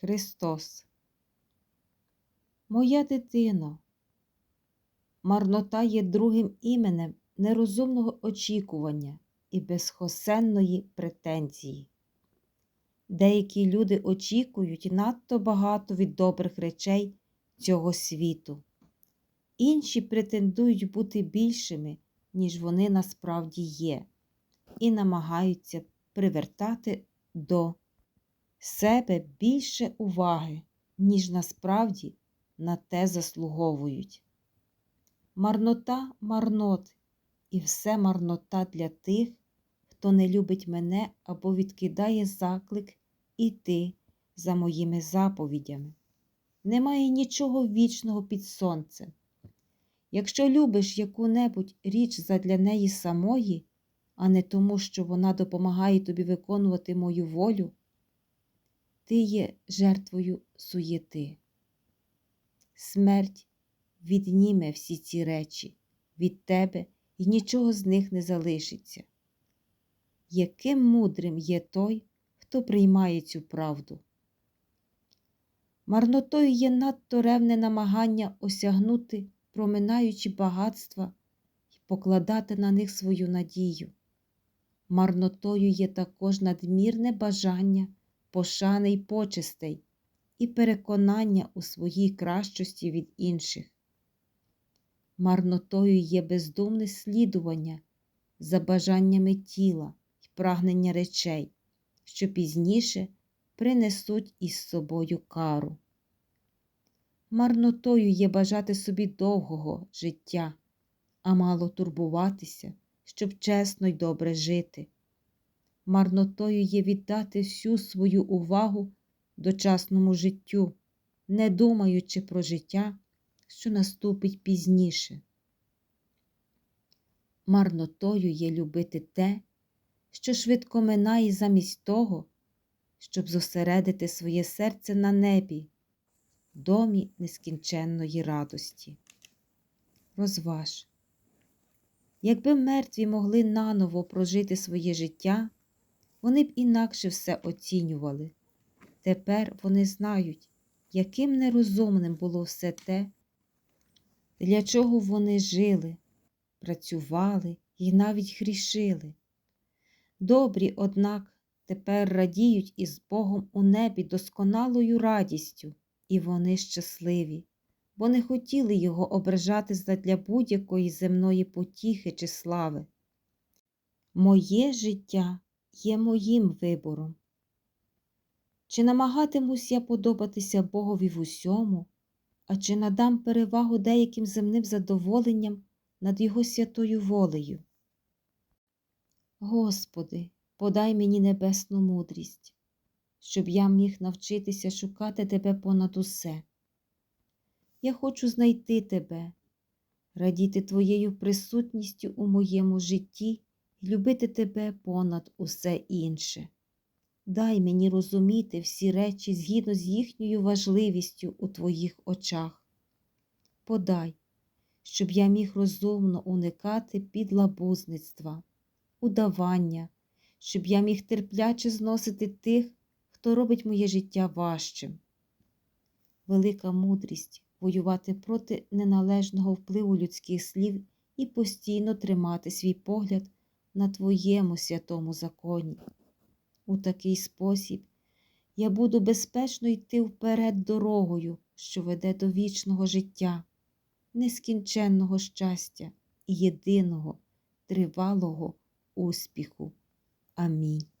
Христос. Моя дитино, марнота є другим іменем нерозумного очікування і безхосенної претензії. Деякі люди очікують надто багато від добрих речей цього світу. Інші претендують бути більшими, ніж вони насправді є, і намагаються привертати до себе більше уваги, ніж насправді на те заслуговують. Марнота марнот, і все марнота для тих, хто не любить мене або відкидає заклик іти за моїми заповідями. Немає нічого вічного під сонцем. Якщо любиш яку-небудь річ задля неї самої, а не тому, що вона допомагає тобі виконувати мою волю, ти є жертвою суєти. Смерть відніме всі ці речі від тебе і нічого з них не залишиться. Яким мудрим є той, хто приймає цю правду? Марнотою є надто ревне намагання осягнути проминаючи багатства і покладати на них свою надію. Марнотою є також надмірне бажання, пошани й почестей і переконання у своїй кращості від інших. Марнотою є бездумне слідування за бажаннями тіла й прагнення речей, що пізніше принесуть із собою кару. Марнотою є бажати собі довгого життя, а мало турбуватися, щоб чесно й добре жити. Марнотою є віддати всю свою увагу дочасному життю, не думаючи про життя, що наступить пізніше. Марнотою є любити те, що швидко минає замість того, щоб зосередити своє серце на небі домі нескінченної радості. Розваж, якби мертві могли наново прожити своє життя, вони б інакше все оцінювали. Тепер вони знають, яким нерозумним було все те, для чого вони жили, працювали і навіть грішили. Добрі, однак, тепер радіють із Богом у небі досконалою радістю і вони щасливі, бо не хотіли його ображати задля будь-якої земної потіхи чи слави. Моє життя є моїм вибором. Чи намагатимусь я подобатися Богові в усьому, а чи надам перевагу деяким земним задоволенням над Його святою волею? Господи, подай мені небесну мудрість щоб я міг навчитися шукати тебе понад усе. Я хочу знайти тебе, радіти твоєю присутністю у моєму житті любити тебе понад усе інше. Дай мені розуміти всі речі згідно з їхньою важливістю у твоїх очах. Подай, щоб я міг розумно уникати підлабузництва, удавання, щоб я міг терпляче зносити тих, хто робить моє життя важчим. Велика мудрість воювати проти неналежного впливу людських слів і постійно тримати свій погляд на Твоєму святому законі. У такий спосіб я буду безпечно йти вперед дорогою, що веде до вічного життя, нескінченного щастя і єдиного тривалого успіху. Амінь.